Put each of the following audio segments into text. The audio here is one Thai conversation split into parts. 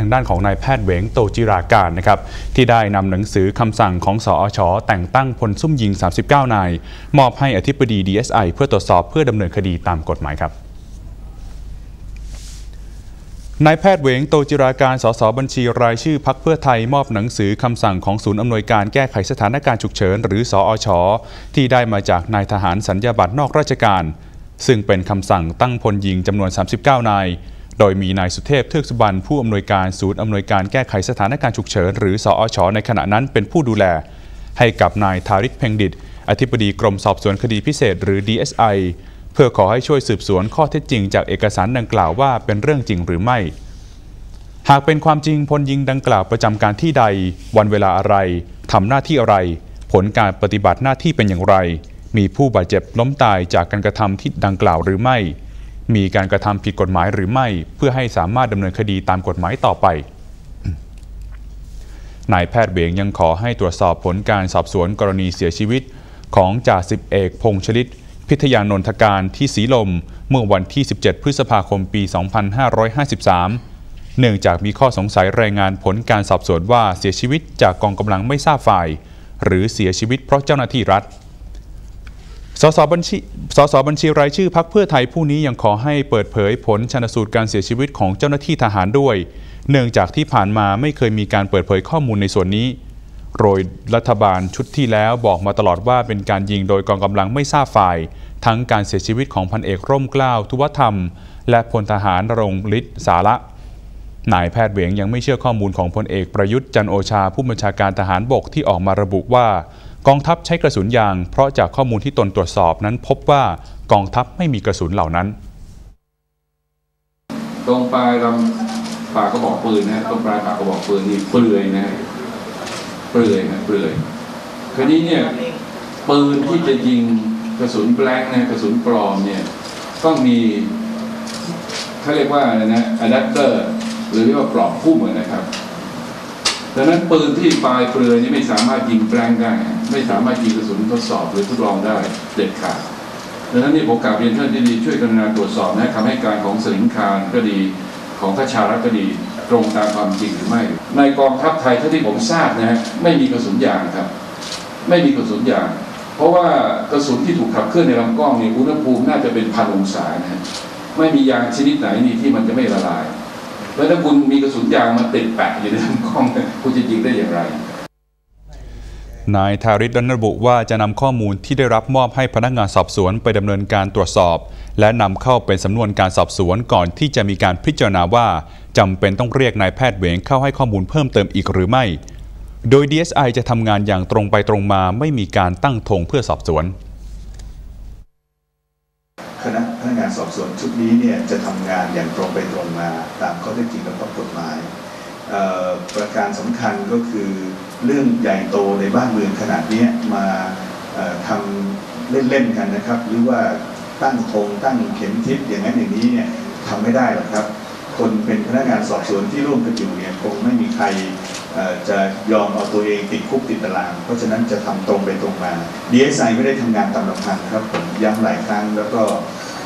ทางด้านของนายแพทย์เหวงโตจิราการนะครับที่ได้นำหนังสือคำสั่งของสอชแต่งตั้งพลซุ่มยิง 39 นาย มอบให้อธิบดี DSI เพื่อตรวจสอบเพื่อดำเนินคดีตามกฎหมายครับนายแพทย์เวงโตจิราการสสบัญชีรายชื่อพักเพื่อไทยมอบหนังสือคำสั่งของศูนย์อำนวยการแก้ไขสถานการณ์ฉุกเฉินหรือสอชที่ได้มาจากนายทหารสัญญาบัตรนอกราชการ ซึ่งเป็นคำสั่งตั้งพลยิงจำนวน 39 นาย โดยมีนายสุเทพเทือกสุบรรณผู้อำนวยการศูนย์อำนวยการแก้ไขสถานการณ์ฉุกเฉิน หรือสอชในขณะนั้นเป็นผู้ดูแล ให้กับนายทาริกเพ่งดิต อธิบดีกรมสอบสวนคดีพิเศษหรือ DSI เพื่อขอให้ช่วยสืบสวนข้อเท็จจริงจากเอกสารดังกล่าวว่าเป็นเรื่องจริงหรือไม่ หากเป็นความจริงพลยิงดังกล่าวประจำการที่ใด วันเวลาอะไรทำหน้าที่อะไร ผลการปฏิบัติหน้าที่เป็นอย่างไร มีผู้บาดเจ็บล้มตายจากการกระทำที่ดังกล่าวหรือไม่ มีการกระทำผิดกฎหมายหรือไม่ เพื่อให้สามารถดำเนินคดีตามกฎหมายต่อไปนายแพทย์เบงยังขอให้ตรวจสอบผลการสอบสวนกรณีเสียชีวิต ของจ่าสิบเอกพงษ์ชลิต พิทยานนทการที่สีลม เมื่อวันที่ 17 พฤษภาคมปี 2553 เนื่องจากมีข้อสงสัยรายงานผลการสอบสวนว่าเสียชีวิตจากกองกำลังไม่ทราบฝ่าย หรือเสียชีวิตเพราะเจ้าหน้าที่รัฐ สสบัญชีสสบัญชีรายชื่อพักเพื่อไทยผู้นี้ยังขอให้เปิดเผยผลชนสูตรการเสียชีวิตของเจ้าหน้าที่ทหารด้วย เนื่องจากที่ผ่านมาไม่เคยมีการเปิดเผยข้อมูลในส่วนนี้ โดยรัฐบาลชุดที่แล้วบอกมาตลอดว่าเป็นการยิงโดยกองกำลังไม่ทราบฝ่าย ทั้งการเสียชีวิตของพันเอกร่มเกล้าทุวธรรม และพลทหารรงฤทธิ์สาระนายแพทย์เหวียงยังไม่เชื่อข้อมูลของพลเอกประยุทธ์จันโอชาผู้บัญชาการทหารบกที่ออกมาระบุว่า กองทัพใช้กระสุนยาง เพราะจากข้อมูลที่ตนตรวจสอบนั้นพบว่ากองทัพไม่มีกระสุนเหล่านั้น ตรงปลายลำปากกระบอกปืนนะตรงปลายปากกระบอกปืนนี่เปลือยนะเปลือยนะเปลือยคราวนี้เนี่ยปืนที่จะยิงกระสุนแบล็กนะกระสุนปลอมเนี่ยต้องมีเขาเรียกว่าอะไรนะอะแดปเตอร์หรือเรียกว่าปลอกพุ่มือนะครับดังนั้นปืนที่ปลายเปลือยนี่ไม่สามารถยิงแบล็กได้ ไม่สามารถยิงกระสุนทดสอบหรือทดลองได้เด็ดขาดดังนั้นนี่ผมกราบเรียนท่านที่ดีช่วยกรุณาตรวจสอบนะคำให้การของสลิงคารก็ดีของพระชารัก็ดีตรงตามความจริงหรือไม่ ในกองทัพไทยเท่าที่ผมทราบนะฮะไม่มีกระสุนยางครับ ไม่มีกระสุนยาง เพราะว่ากระสุนที่ถูกขับเคลื่อนในลำกล้องเนี่ยอุณหภูมิน่าจะเป็นพันองศานะฮะไม่มียางชนิดไหนนี่ที่มันจะไม่ละลาย แล้วถ้าคุณมีกระสุนยางมาติดแปะอยู่ในลำกล้องคุณจะยิงได้อย่างไร นายทาริศระบุว่าจะนำข้อมูลที่ได้รับมอบให้พนักงานสอบสวนไปดำเนินการตรวจสอบ และนำเข้าเป็นสำนวนการสอบสวนก่อนที่จะมีการพิจารณาว่าจำเป็นต้องเรียกนายแพทย์เวงเข้าให้ข้อมูลเพิ่มเติมอีกหรือไม่ โดย DSI จะทำงานอย่างตรงไปตรงมาไม่มีการตั้งธงเพื่อสอบสวนคณะพนักงานสอบสวนชุดนี้เนี่ยจะทำงานอย่างตรงไปตรงมาตามข้อเท็จจริงและข้อกฎหมาย ประการสำคัญก็คือเรื่องใหญ่โตในบ้านเมืองขนาดนี้มาทำเล่นๆกันนะครับ หรือว่าตั้งธงตั้งเข็มทิศอย่างนั้นอย่างนี้เนี่ยทำไม่ได้หรอกครับ คนเป็นพนักงานสอบสวนที่ร่วมกันอยู่เนี่ยคงไม่มีใครจะยอมเอาตัวเองติดคุกติดตาราง เพราะฉะนั้นจะทำตรงไปตรงมา DSI ไม่ได้ทำงานตามลำพังครับผมย้ำหลายครั้งแล้วก็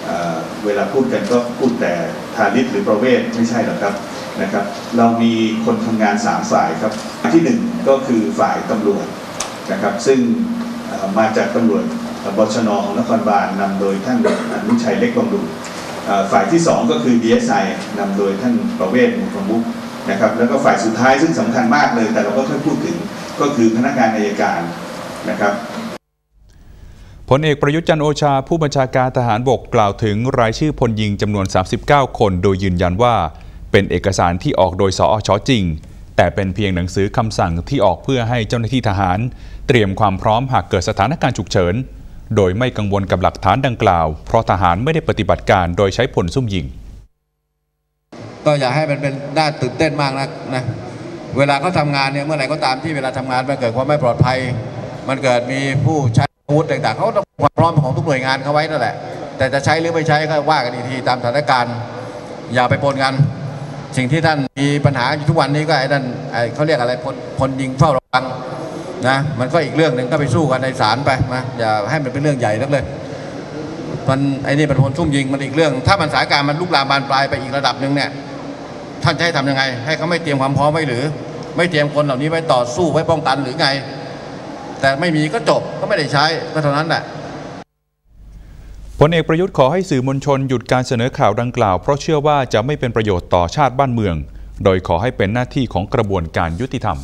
เอ่อเวลาพูดกันก็พูดแต่ทาริศหรือประเวศไม่ใช่หรอกครับ นะครับ เรามีคนทำงานสามฝ่ายครับที่หนึ่งก็คือฝ่ายตำรวจนะครับ ซึ่งมาจากตำรวจบชนของนครบาลนำโดยท่านอนุชัยเล็กบำรุงฝ่ายที่สองก็คือ DSI นำโดยท่านประเวศมุขมุกนะครับแล้วก็ฝ่ายสุดท้ายซึ่งสำคัญมากเลย แต่เราก็ค่อยพูดถึงก็คือพนักงานอัยการนะครับพลเอกประยุทธ์จันโอชา ผู้บัญชาการทหารบกกล่าวถึงรายชื่อพลยิงจำนวน 39 คน โดยยืนยันว่า เป็นเอกสารที่ออกโดยสอชจริง แต่เป็นเพียงหนังสือคำสั่งที่ออกเพื่อให้เจ้าหน้าที่ทหาร เตรียมความพร้อมหากเกิดสถานการณ์ฉุกเฉิน โดยไม่กังวลกับหลักฐานดังกล่าว เพราะทหารไม่ได้ปฏิบัติการโดยใช้ผลซุ่มยิง ก็อย่าให้มันเป็นน่าตื่นเต้นมากนักนะเวลาเขาทำงานเนี่ยเมื่อไหร่ก็ตามที่เวลาทำงานมันเกิดความไม่ปลอดภัย มันเกิดมีผู้ใช้อาวุธต่างๆเขาต้องความพร้อมของทุกหน่วยงานเขาไว้นั่นแหละ แต่จะใช้หรือไม่ใช้ก็ว่ากันอีกทีตามสถานการณ์ อย่าไปปนกัน สิ่งที่ท่านมีปัญหาอยู่ทุกวันนี้ก็ไอ้นั่นไอ้เขาเรียกอะไรพลพลยิงเฝ้าระวังนะมันก็อีกเรื่องหนึ่งก็ไปสู้กันในศาลไปนะอย่าให้มันเป็นเรื่องใหญ่นักเลยมันไอ้นี่เป็นคนซุ่มยิงมันอีกเรื่อง ถ้ามันสถานการณ์มันลุกลามบานปลายไปอีกระดับหนึ่งเนี่ยท่านจะให้ทำยังไง ให้เขาไม่เตรียมความพร้อมไว้หรือ ไม่เตรียมคนเหล่านี้ไว้ต่อสู้ไว้ป้องกันหรือไง แต่ไม่มีก็จบก็ไม่ได้ใช้ก็เท่านั้นแหละ พลเอกประยุทธ์ขอให้สื่อมวลชนหยุดการเสนอข่าวดังกล่าว เพราะเชื่อว่าจะไม่เป็นประโยชน์ต่อชาติบ้านเมือง โดยขอให้เป็นหน้าที่ของกระบวนการยุติธรรม